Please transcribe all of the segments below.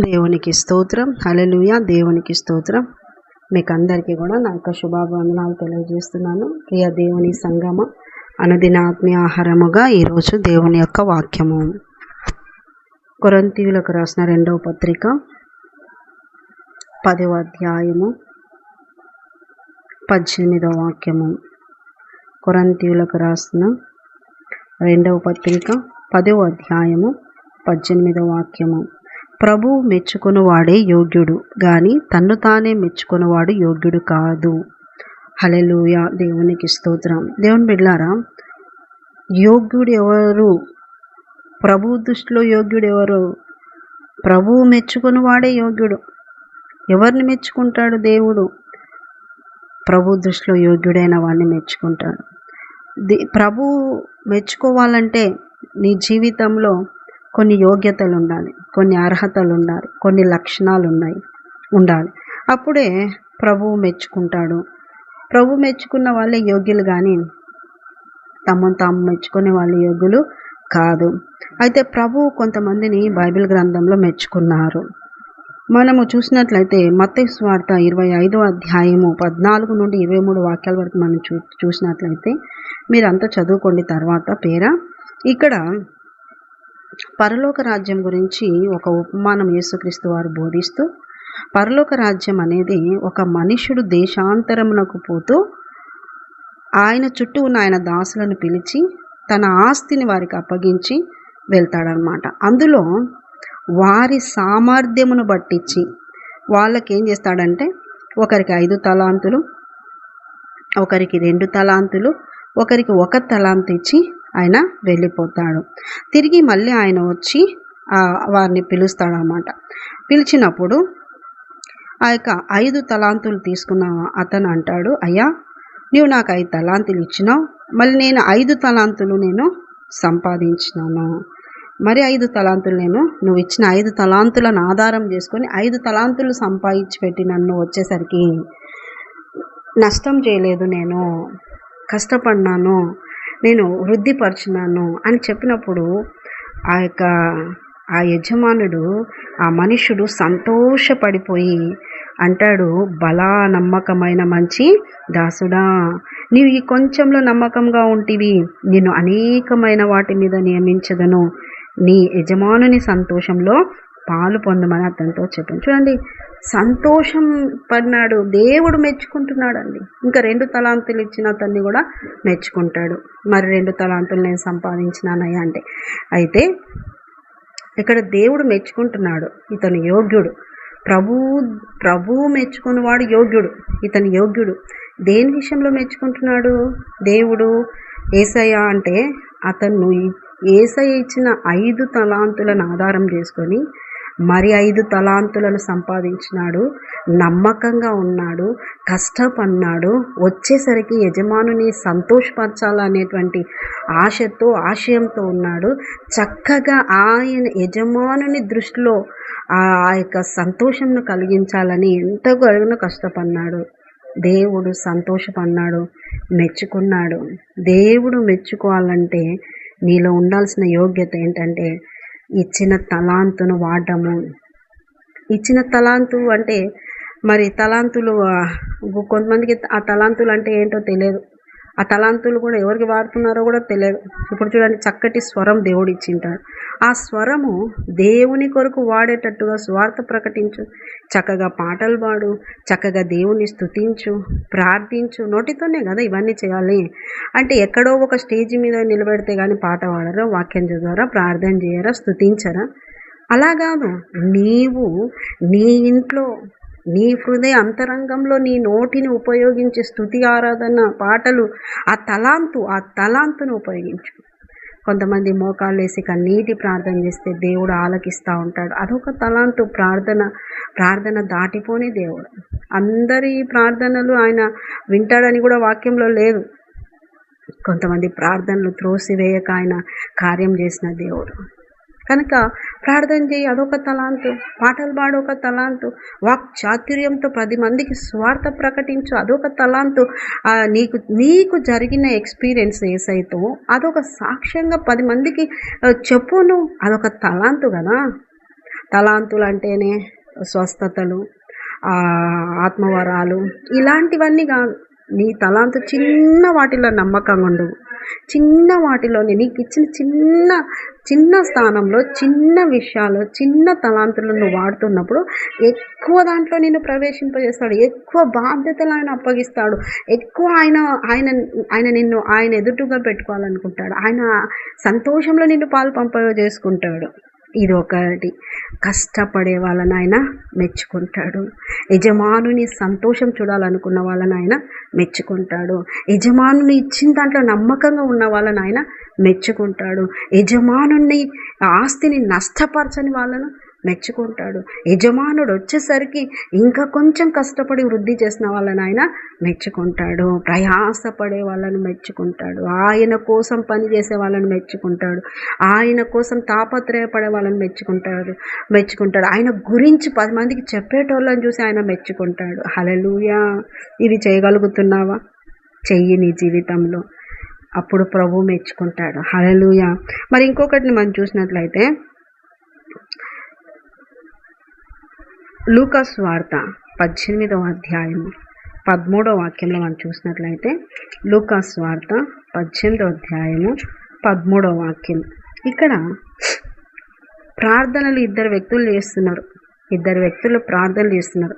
దేవునికి స్తోత్రం. హలలుయ దేవునికి స్తోత్రం. మీకు అందరికీ కూడా నా యొక్క శుభాభివందనాలు తెలియజేస్తున్నాను. ప్రియ దేవుని సంగమ అనుదిన ఆత్మీయ ఆహారముగా ఈరోజు దేవుని యొక్క వాక్యము. కొరంతీయులకు రాసిన రెండవ పత్రిక పదవ అధ్యాయము పద్దెనిమిదవ వాక్యము. కొరంతీయులకు రాసిన రెండవ పత్రిక పదవ అధ్యాయము పద్దెనిమిదవ వాక్యము. ప్రభువు మెచ్చుకునివాడే యోగ్యుడు గాని తన్ను తానే మెచ్చుకున్నవాడు యోగ్యుడు కాదు. హలెలుయ దేవునికి స్తోత్రం. దేవుని బిడ్లారా యోగ్యుడు ఎవరు ప్రభు దృష్టిలో యోగ్యుడు ఎవరు ప్రభువు మెచ్చుకునివాడే యోగ్యుడు. ఎవరిని మెచ్చుకుంటాడు దేవుడు? ప్రభు దృష్టిలో యోగ్యుడైన వాడిని మెచ్చుకుంటాడు. ప్రభు మెచ్చుకోవాలంటే నీ జీవితంలో కొన్ని యోగ్యతలు ఉండాలి కొన్ని అర్హతలు ఉండాలి కొన్ని లక్షణాలు ఉన్నాయి ఉండాలి. అప్పుడే ప్రభువు మెచ్చుకుంటాడు. ప్రభు మెచ్చుకున్న వాళ్ళే యోగ్యులు కానీ తమను తాము మెచ్చుకునే వాళ్ళు యోగ్యులు కాదు. అయితే ప్రభు కొంతమందిని బైబిల్ గ్రంథంలో మెచ్చుకున్నారు. మనము చూసినట్లయితే మత్తయి స్వార్థ ఇరవై ఐదో అధ్యాయము పద్నాలుగు నుండి ఇరవై మూడు వాక్యాల వరకు మనం చూ చూసినట్లయితే మీరంతా చదువుకోండి తర్వాత పేర? ఇక్కడ పరలోక రాజ్యం గురించి ఒక ఉపమానం యేసుక్రీస్తు వారు బోధిస్తూ పరలోక రాజ్యం అనేది ఒక మనుషుడు దేశాంతరమునకు పోతూ ఆయన చుట్టూ ఉన్న ఆయన దాసులను పిలిచి తన ఆస్తిని వారికి అప్పగించి వెళ్తాడనమాట అందులో వారి సామర్థ్యమును బట్టించి వాళ్ళకి ఏం చేస్తాడంటే ఒకరికి ఐదు తలాంతులు ఒకరికి రెండు తలాంతులు ఒకరికి ఒక తలాంతు ఇచ్చి ఆయన వెళ్ళిపోతాడు. తిరిగి మళ్ళీ ఆయన వచ్చి వారిని పిలుస్తాడనమాట పిలిచినప్పుడు ఆ యొక్క ఐదు తలాంతులు తీసుకున్న అతను అంటాడు అయ్యా నువ్వు నాకు ఐదు తలాంతులు ఇచ్చినావు. మళ్ళీ నేను ఐదు తలాంతులు నేను సంపాదించినాను. మరి ఐదు తలాంతులు నేను నువ్వు ఇచ్చిన ఐదు తలాంతులను ఆధారం చేసుకొని ఐదు తలాంతులు సంపాదించి పెట్టి నన్ను వచ్చేసరికి నష్టం చేయలేదు నేను. కష్టపడినాను నేను వృద్ధిపరుచున్నాను అని చెప్పినప్పుడు ఆ యొక్క ఆ యజమానుడు ఆ మనుషుడు సంతోషపడిపోయి అంటాడు బలా నమ్మకమైన మంచి దాసుడా నీవు ఈ కొంచెంలో నమ్మకంగా ఉంటివి. నేను అనేకమైన వాటి మీద నియమించదను. నీ యజమానుని సంతోషంలో పాలు పొందమని అతనితో చెప్పాను. చూడండి సంతోషం పడినాడు దేవుడు మెచ్చుకుంటున్నాడండి. ఇంకా రెండు తలాంతులు ఇచ్చిన అతన్ని కూడా మెచ్చుకుంటాడు. మరి రెండు తలాంతులు నేను సంపాదించినానయ్యా అంటే? అయితే ఇక్కడ దేవుడు మెచ్చుకుంటున్నాడు ఇతను యోగ్యుడు. ప్రభు ప్రభువు మెచ్చుకున్నవాడు యోగ్యుడు ఇతను యోగ్యుడు. దేని విషయంలో మెచ్చుకుంటున్నాడు? దేవుడు ఏసయ్య అంటే అతను ఏసయ్య ఇచ్చిన ఐదు తలాంతులను ఆధారం చేసుకొని మరి ఐదు తలాంతులను సంపాదించినాడు నమ్మకంగా ఉన్నాడు కష్టపడినాడు వచ్చేసరికి యజమానుని సంతోషపరచాలనేటువంటి ఆశతో ఆశయంతో ఉన్నాడు. చక్కగా ఆయన యజమానుని దృష్టిలో ఆ యొక్క సంతోషంను కలిగించాలని ఎంతగానో కష్టపడినాడు. దేవుడు సంతోషపడినాడు మెచ్చుకున్నాడు. దేవుడు మెచ్చుకోవాలంటే నీలో ఉండాల్సిన యోగ్యత ఏంటంటే ఇచ్చిన తలాంతును వాడము. ఇచ్చిన తలాంతు అంటే మరి తలాంతులు కొంతమందికి ఆ తలాంతులు అంటే ఏంటో తెలియదు. ఆ తలాంతులు కూడా ఎవరికి వాడుతున్నారో కూడా తెలియదు. ఇప్పుడు చూడండి చక్కటి స్వరం దేవుడు ఇచ్చింటాడు ఆ స్వరము దేవుని కొరకు వాడేటట్టుగా స్వార్థ ప్రకటించు చక్కగా పాటలు పాడు చక్కగా దేవుని స్థుతించు ప్రార్థించు. నోటితోనే కదా ఇవన్నీ చేయాలి. అంటే ఎక్కడో ఒక స్టేజ్ మీద నిలబెడితే కానీ పాట పాడరా వాక్యం చదవరా ప్రార్థన చేయరా స్థుతించరా అలా కాదు. నీవు నీ ఇంట్లో నీ హృదయ అంతరంగంలో నీ నోటిని ఉపయోగించే స్థుతి ఆరాధన పాటలు ఆ తలాంతు ఆ తలాంతును ఉపయోగించు. కొంతమంది మోకాళ్ళు వేసి కన్నీటి ప్రార్థన చేస్తే దేవుడు ఆలకిస్తూ ఉంటాడు. అదొక తలాంతు ప్రార్థన ప్రార్థన దాటిపోని దేవుడు. అందరి ప్రార్థనలు ఆయన వింటాడని కూడా వాక్యంలో లేదు. కొంతమంది ప్రార్థనలు త్రోసివేయక ఆయన కార్యం చేసిన దేవుడు. కనుక ప్రార్థన చేయి అదొక తలాంతు. పాటలు పాడు ఒక తలాంతు. వాక్ చాతుర్యంతో పది మందికి స్వార్థ ప్రకటించు అదొక తలాంతు. నీకు నీకు జరిగిన ఎక్స్పీరియన్స్ ఏసైతో అదొక సాక్ష్యంగా పది మందికి చెప్పును. అదొక తలాంతు కదా. తలాంతులు అంటేనే స్వస్థతలు ఆత్మవరాలు. ఇలాంటివన్నీ కాదు. నీ తలాంతు చిన్న వాటిలో నమ్మకంగా ఉండవు చిన్న వాటిలోనే నీకు ఇచ్చిన చిన్న చిన్న స్థానంలో చిన్న విషయాలు చిన్న తలాంతులను నువ్వు వాడుతున్నప్పుడు ఎక్కువ దాంట్లో నిన్ను ప్రవేశింపజేస్తాడు. ఎక్కువ బాధ్యతలు ఆయన అప్పగిస్తాడు. ఎక్కువ ఆయన ఆయన ఆయన నిన్ను ఆయన ఎదుటుగా పెట్టుకోవాలనుకుంటాడు. ఆయన సంతోషంలో నిన్ను పాలు పంపజేసుకుంటాడు ఇది ఒకటి కష్టపడే వాళ్ళని ఆయన మెచ్చుకుంటాడు. యజమానుని సంతోషం చూడాలనుకున్న వాళ్ళని ఆయన మెచ్చుకుంటాడు. యజమానుని ఇచ్చిన దాంట్లో నమ్మకంగా ఉన్న వాళ్ళని ఆయన మెచ్చుకుంటాడు. యజమానుని ఆస్తిని నష్టపరచని వాళ్ళను మెచ్చుకుంటాడు. యజమానుడు వచ్చేసరికి ఇంకా కొంచెం కష్టపడి వృద్ధి చేసిన వాళ్ళని ఆయన మెచ్చుకుంటాడు. ప్రయాసపడే వాళ్ళని మెచ్చుకుంటాడు. ఆయన కోసం పనిచేసే వాళ్ళని మెచ్చుకుంటాడు. ఆయన కోసం తాపత్రయపడే వాళ్ళని మెచ్చుకుంటాడు. మెచ్చుకుంటాడు. ఆయన గురించి పది మందికి చెప్పేటోళ్ళని చూసి ఆయన మెచ్చుకుంటాడు. హలలుయా ఇవి చేయగలుగుతున్నావా? చెయ్యి నీ జీవితంలో. అప్పుడు ప్రభు మెచ్చుకుంటాడు. హలలుయా మరి ఇంకొకటిని మనం చూసినట్లయితే లూకాస్ వార్త పద్దెనిమిదవ అధ్యాయము. పదమూడవ వాక్యంలో మనం చూసినట్లయితే లూకాస్ వార్త పద్దెనిమిదవ అధ్యాయము పదమూడవ వాక్యం. ఇక్కడ ప్రార్థనలు ఇద్దరు వ్యక్తులు చేస్తున్నారు. ఇద్దరు వ్యక్తులు ప్రార్థనలు చేస్తున్నారు.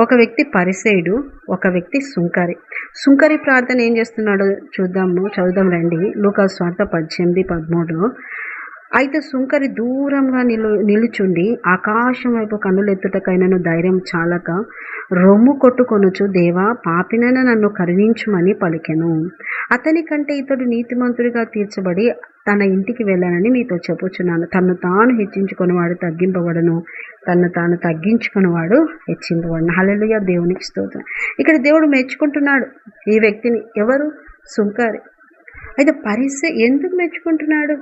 ఒక వ్యక్తి పరిసేయుడు ఒక వ్యక్తి సుంకరి. సుంకరి ప్రార్థన ఏం చేస్తున్నాడో? చూద్దాము చదుదాం రండి. లూకాస్ వార్త పద్దెనిమిది పదమూడు. అయితే సుంకరి దూరంగా నిలు నిలుచుండి ఆకాశం వైపు కన్నులెత్తుటకైనను ధైర్యం చాలక రొమ్ము కొట్టుకొనుచు దేవా పాపినైన నన్ను కరుణించుమని పలికెను. అతని కంటే ఇతడు నీతిమంతుడిగా తీర్చబడి తన ఇంటికి వెళ్ళానని మీతో చెప్పుచున్నాను. తను తాను హెచ్చించుకునేవాడు తగ్గింపబడను. తను తాను తగ్గించుకునేవాడు హెచ్చింపబడను. హల్లెలూయా దేవునికి స్తోత్రం. ఇక్కడ దేవుడు మెచ్చుకుంటున్నాడు ఈ వ్యక్తిని. ఎవరు? సుంకరి. అయితే పరిస్థితి ఎందుకు మెచ్చుకుంటున్నాడు?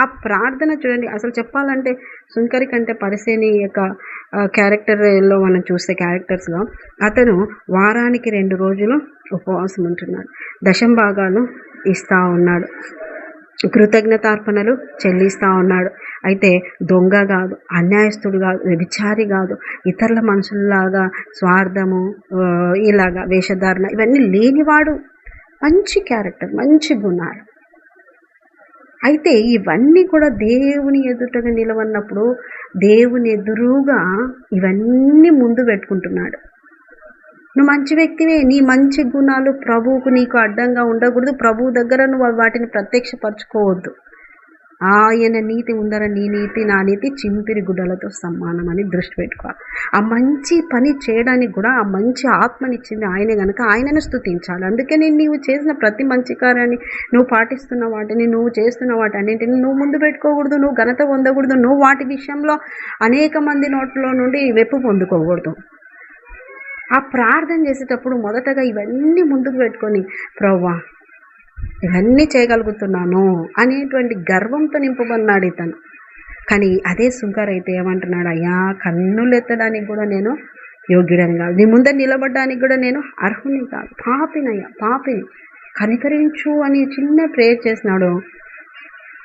ఆ ప్రార్థన చూడండి. అసలు చెప్పాలంటే సుంకరి కంటే పరిసేని యొక్క క్యారెక్టర్లో మనం చూస్తే క్యారెక్టర్స్లో అతను వారానికి రెండు రోజులు ఉపవాసం ఉంటున్నాడు. దశం భాగాలు ఇస్తూ ఉన్నాడు. కృతజ్ఞతార్పణలు చెల్లిస్తూ ఉన్నాడు. అయితే దొంగ కాదు అన్యాయస్తుడు కాదు వ్యభిచారి కాదు ఇతరుల మనుషుల్లాగా స్వార్థము ఇలాగా వేషధారణ ఇవన్నీ లేనివాడు. మంచి క్యారెక్టర్ మంచి గుణాలు. అయితే ఇవన్నీ కూడా దేవుని ఎదుటగా నిలవన్నప్పుడు దేవుని ఎదురుగా ఇవన్నీ ముందు పెట్టుకుంటున్నాడు. నువ్వు మంచి వ్యక్తివే నీ మంచి గుణాలు ప్రభువుకు నీకు అడ్డంగా ఉండకూడదు. ప్రభువు దగ్గర నువ్వు వాటిని ప్రత్యక్షపరచుకోవద్దు. ఆయన నీతి ఉందర నీ నీతి నా నీతి చింపిరి గుడ్డలతో సమానం అని దృష్టి పెట్టుకోవాలి. ఆ మంచి పని చేయడానికి కూడా ఆ మంచి ఆత్మనిచ్చింది ఆయనే కనుక ఆయనను స్తుతించాలి. అందుకే నేను నీవు చేసిన ప్రతి మంచి కార్యాన్ని నువ్వు పాటిస్తున్న వాటిని నువ్వు చేస్తున్న వాటి అన్నింటిని నువ్వు ముందు పెట్టుకోకూడదు నువ్వు ఘనత పొందకూడదు నువ్వు వాటి విషయంలో అనేక మంది నోట్లో నుండి వెప్పు పొందుకోకూడదు. ఆ ప్రార్థన చేసేటప్పుడు మొదటగా ఇవన్నీ ముందుకు పెట్టుకొని ప్రవ్వా ఇవన్నీ చేయగలుగుతున్నాను అనేటువంటి గర్వంతో నింపబడినాడు ఇతను. కానీ అదే సుంకర్ అయితే ఏమంటున్నాడు అయ్యా కన్నులు ఎత్తడానికి కూడా నేను యోగ్యుడని కాదు. నీ ముందర నిలబడడానికి కూడా నేను అర్హుని కాదు. పాపినయ్యా పాపిని. కనికరించు అని చిన్న ప్రేయర్ చేసినాడు.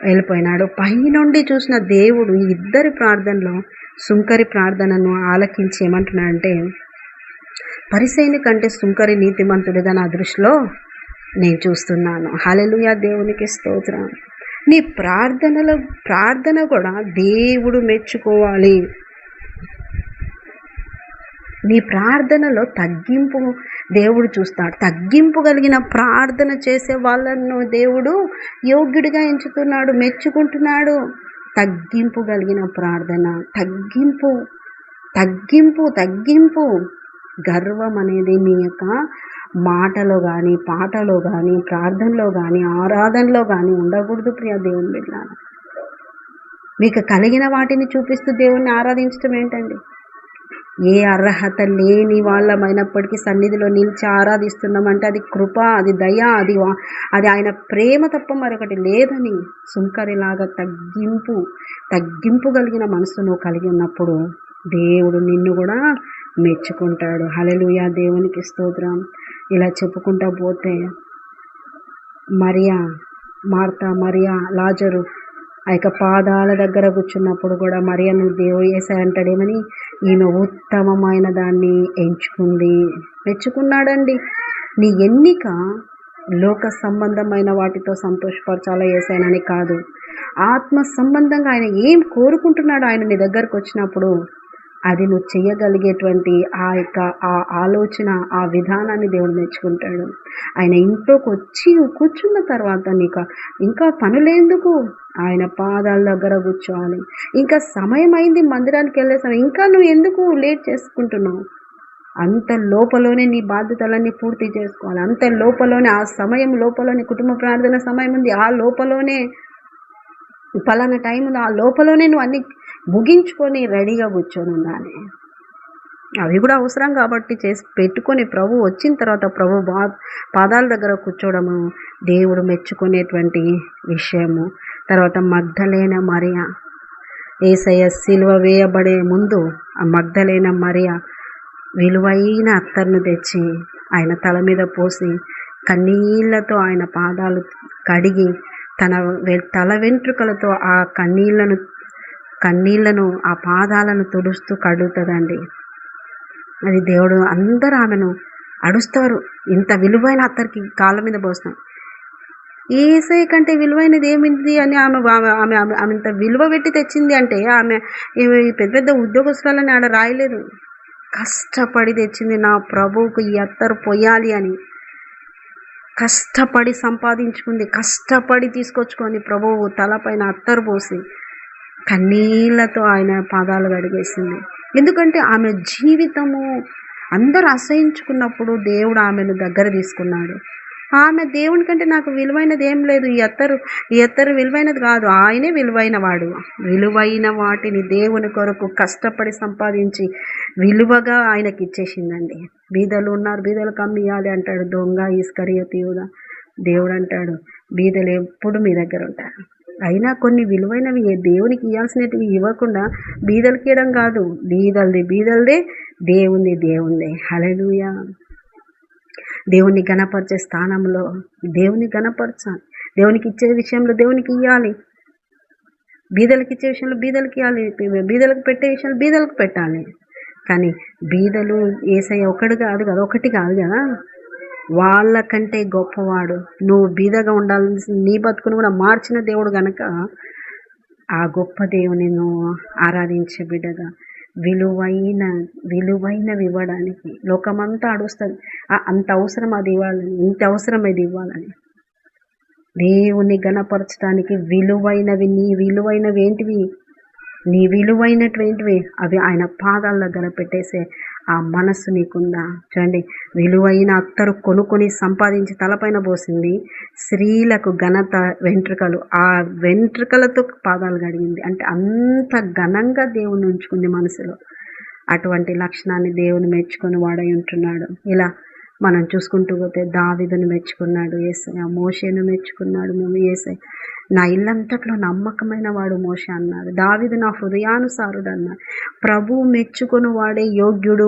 వెళ్ళిపోయినాడు. పైనుండి చూసిన దేవుడు ఇద్దరి ప్రార్థనలో సుంకరి ప్రార్థనను ఆలకించి ఏమంటున్నాడంటే పరిసైని కంటే సుంకరి నీతిమంతుడిగా నా దృష్టిలో నేను చూస్తున్నాను. హలలుయ దేవునికి స్తోత్రం. నీ ప్రార్థనలో ప్రార్థన కూడా దేవుడు మెచ్చుకోవాలి. నీ ప్రార్థనలో తగ్గింపు దేవుడు చూస్తాడు. తగ్గింపు కలిగిన ప్రార్థన చేసే వాళ్ళను దేవుడు యోగ్యుడిగా ఎంచుతున్నాడు మెచ్చుకుంటున్నాడు. తగ్గింపు కలిగిన ప్రార్థన తగ్గింపు తగ్గింపు తగ్గింపు. గర్వం అనేది మీ యొక్క మాటలో కానీ పాటలో కానీ ప్రార్థనలో కానీ ఆరాధనలో కానీ ఉండకూడదు ప్రియ దేవుని బిడ్డలారా మీకు కలిగిన వాటిని చూపిస్తూ దేవుణ్ణి ఆరాధించడం ఏంటండి? ఏ అర్హత లేని వాళ్ళమైనప్పటికీ సన్నిధిలో నిలిచి ఆరాధిస్తున్నామంటే అది కృప అది దయ అది వా- అది ఆయన ప్రేమ తప్ప మరొకటి లేదని సుంకరిలాగా తగ్గింపు తగ్గింపు కలిగిన మనసును కలిగి ఉన్నప్పుడు దేవుడు నిన్ను కూడా మెచ్చుకుంటాడు. హల్లెలూయా దేవునికి స్తోత్రం. ఇలా చెప్పుకుంటా పోతే మరియా మార్త మరియా లాజరు ఆ యొక్క పాదాల దగ్గర కూర్చున్నప్పుడు కూడా మరియను దేవుడు వేసా అంటాడేమని ఈమె ఉత్తమమైన దాన్ని ఎంచుకుంది మెచ్చుకున్నాడండి. నీ ఎన్నిక లోక సంబంధమైన వాటితో సంతోషపరచాలా వేసానని కాదు. ఆత్మ సంబంధంగా ఆయన ఏం కోరుకుంటున్నాడు ఆయన నీ దగ్గరకు వచ్చినప్పుడు అది నువ్వు చేయగలిగేటువంటి ఆ యొక్క ఆ ఆలోచన ఆ విధానాన్ని దేవుడు నేర్చుకుంటాడు. ఆయన ఇంట్లోకి వచ్చి కూర్చున్న తర్వాత నీకు ఇంకా పనులేందుకు? ఆయన పాదాల దగ్గర కూర్చోవాలి. ఇంకా సమయం అయింది మందిరానికి వెళ్ళే సమయం. ఇంకా నువ్వు ఎందుకు లేట్ చేసుకుంటున్నావు? అంత లోపలనే నీ బాధ్యతలన్నీ పూర్తి చేసుకోవాలి. అంత లోపలనే ఆ సమయం లోపలనే కుటుంబ ప్రార్థన సమయం ఉంది. ఆ లోపలనే పలానా టైం ఉంది. ఆ లోపలనే నువ్వు అన్ని ముగించుకొని రెడీగా కూర్చొని ఉండాలి. అవి కూడా అవసరం కాబట్టి చేసి పెట్టుకొని ప్రభు వచ్చిన తర్వాత ప్రభు బా పాదాల దగ్గర కూర్చోవడము దేవుడు మెచ్చుకునేటువంటి విషయము. తర్వాత మగ్ధలైన మరియా ఏసయ్య సిలువ వేయబడే ముందు ఆ మగ్ధలైన మరియా విలువైన అత్తర్ను తెచ్చి ఆయన తల మీద పోసి కన్నీళ్ళతో ఆయన పాదాలు కడిగి తన తల వెంట్రుకలతో ఆ కన్నీళ్ళను కన్నీళ్ళను ఆ పాదాలను తుడుస్తూ కడుగుతుందండి. అది దేవుడు అందరూ ఆమెను అడుస్తారు. ఇంత విలువైన అత్తరికి కాళ్ళ మీద పోస్తాం. ఏసై కంటే విలువైనది ఏమింది అని ఆమె ఆమె ఆమె ఆమె ఇంత విలువ పెట్టి తెచ్చింది అంటే ఆమె పెద్ద పెద్ద ఉద్యోగస్తులని ఆడ రాయలేదు. కష్టపడి తెచ్చింది నా ప్రభువుకు ఈ అత్తరు పొయ్యాలి అని. కష్టపడి సంపాదించుకుంది కష్టపడి తీసుకొచ్చుకొని ప్రభువు తలపైన అత్తరు పోసి కన్నీళ్ళతో ఆయన పాదాలు కడిగేసింది. ఎందుకంటే ఆమె జీవితము అందరు అసహించుకున్నప్పుడు దేవుడు ఆమెను దగ్గర తీసుకున్నాడు. ఆమె దేవుని కంటే నాకు విలువైనది ఏం లేదు. ఈ ఎత్తరు ఈ ఎత్తరు విలువైనది కాదు. ఆయనే విలువైన వాడు. విలువైన వాటిని దేవుని కొరకు కష్టపడి సంపాదించి విలువగా ఆయనకి ఇచ్చేసిందండి. బీదలు ఉన్నారు బీదలు కమ్మియాలి అంటాడు దొంగ ఈస్కరియ తీవుగా దేవుడు అంటాడు బీదలు ఎప్పుడు మీ దగ్గర ఉంటారు? అయినా కొన్ని విలువైనవి దేవునికి ఇవ్వాల్సినవి ఇవ్వకుండా బీదలకి ఇవ్వడం కాదు. బీదల్ది బీదలదే దేవుంది దేవుంది హలలుయ దేవుని గణపరిచే స్థానంలో దేవుని గణపరచాలి దేవునికి ఇచ్చే విషయంలో దేవునికి ఇవ్వాలి బీదలకి ఇచ్చే విషయంలో బీదలకి ఇవ్వాలి బీదలకు పెట్టే విషయంలో బీదలకు పెట్టాలి. కానీ బీదలు ఏసై ఒకటి కాదు కదా ఒకటి కాదు కదా. వాళ్ళకంటే గొప్పవాడు. నువ్వు బీదగా ఉండాల్సి నీ బతుకును కూడా మార్చిన దేవుడు గనక ఆ గొప్ప దేవుని నువ్వు ఆరాధించే బిడ్డగా. విలువైన విలువైనవి ఇవ్వడానికి లోకమంతా అడుస్తుంది అంత అవసరం అది ఇవ్వాలని? ఇంత అవసరం అది ఇవ్వాలని? దేవుని గణపరచడానికి విలువైనవి నీ విలువైనవి ఏంటివి? నీ విలువైనటువంటివి అవి ఆయన పాదాల్లో గనపెట్టేసే పెట్టేసే ఆ మనస్సు నీకుందా? చూడండి విలువైన అత్తరు కొనుక్కొని సంపాదించి తలపైన పోసింది స్త్రీలకు ఘనత వెంట్రుకలు. ఆ వెంట్రుకలతో పాదాలు గడిగింది అంటే అంత ఘనంగా దేవుని ఉంచుకుంది మనసులో. అటువంటి లక్షణాన్ని దేవుని మెచ్చుకొని వాడై ఉంటున్నాడు. ఇలా మనం చూసుకుంటూ పోతే దావిదను మెచ్చుకున్నాడు ఏసై మోషేను మెచ్చుకున్నాడు మేము ఏసై నా ఇల్లంతట్లో నమ్మకమైన వాడు మోష అన్నాడు. దావిది నా హృదయానుసారుడు అన్నాడు ప్రభు మెచ్చుకొని వాడే యోగ్యుడు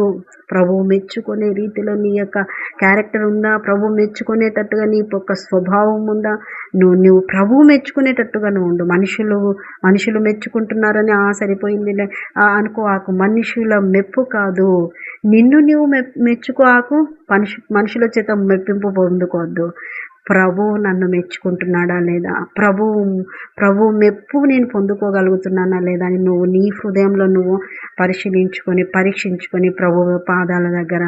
ప్రభు మెచ్చుకునే రీతిలో నీ యొక్క క్యారెక్టర్ ఉందా? ప్రభు మెచ్చుకునేటట్టుగా నీ యొక్క స్వభావం ఉందా? నువ్వు నువ్వు ప్రభువు మెచ్చుకునేటట్టుగా నువ్వు ఉండు. మనుషులు మనుషులు మెచ్చుకుంటున్నారని ఆ సరిపోయింది అనుకోవాకు మనుషుల మెప్పు కాదు. నిన్ను నువ్వు మెచ్చుకోవాకు మనుషు మనుషుల చేత మెప్పింపు పొందుకోవద్దు. ప్రభు నన్ను మెచ్చుకుంటున్నాడా లేదా? ప్రభువు ప్రభు మెప్పు నేను పొందుకోగలుగుతున్నానా లేదా అని నువ్వు నీ హృదయంలో నువ్వు పరిశీలించుకొని పరీక్షించుకొని ప్రభు పాదాల దగ్గర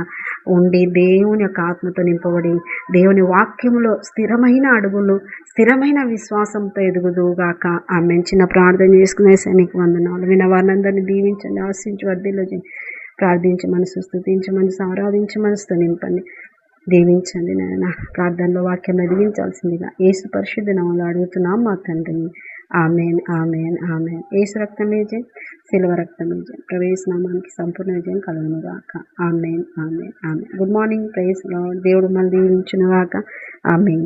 ఉండి దేవుని యొక్క ఆత్మతో నింపబడి దేవుని వాక్యంలో స్థిరమైన అడుగులు స్థిరమైన విశ్వాసంతో ఎదుగుదుగాక ఆ మెంచిన ప్రార్థన చేసుకునే సైనిక వందనాలు. విన వారినందరినీ దీవించండి ఆశించి వర్ధిలో ప్రార్థించి మనసు ఆరాధించమని మనసు ఆరాధించి నింపండి దీవించండి నాయన. ప్రార్థనలో వాక్యం ఎదిగించాల్సిందిగా ఏసు పరిశుద్ధ నమ్మలు అడుగుతున్నాం మా తండ్రిని ఆమెన్ ఆమెన్ ఆమెన్. ఏసు రక్తం విజయం శిల్వ రక్తం విజయం ప్రవేశనామానికి సంపూర్ణ విజయం కలుగును గాక. Amen amen amen. Good morning praise దేవుడు మళ్ళీ దీవించును గాక. ఆమెన్.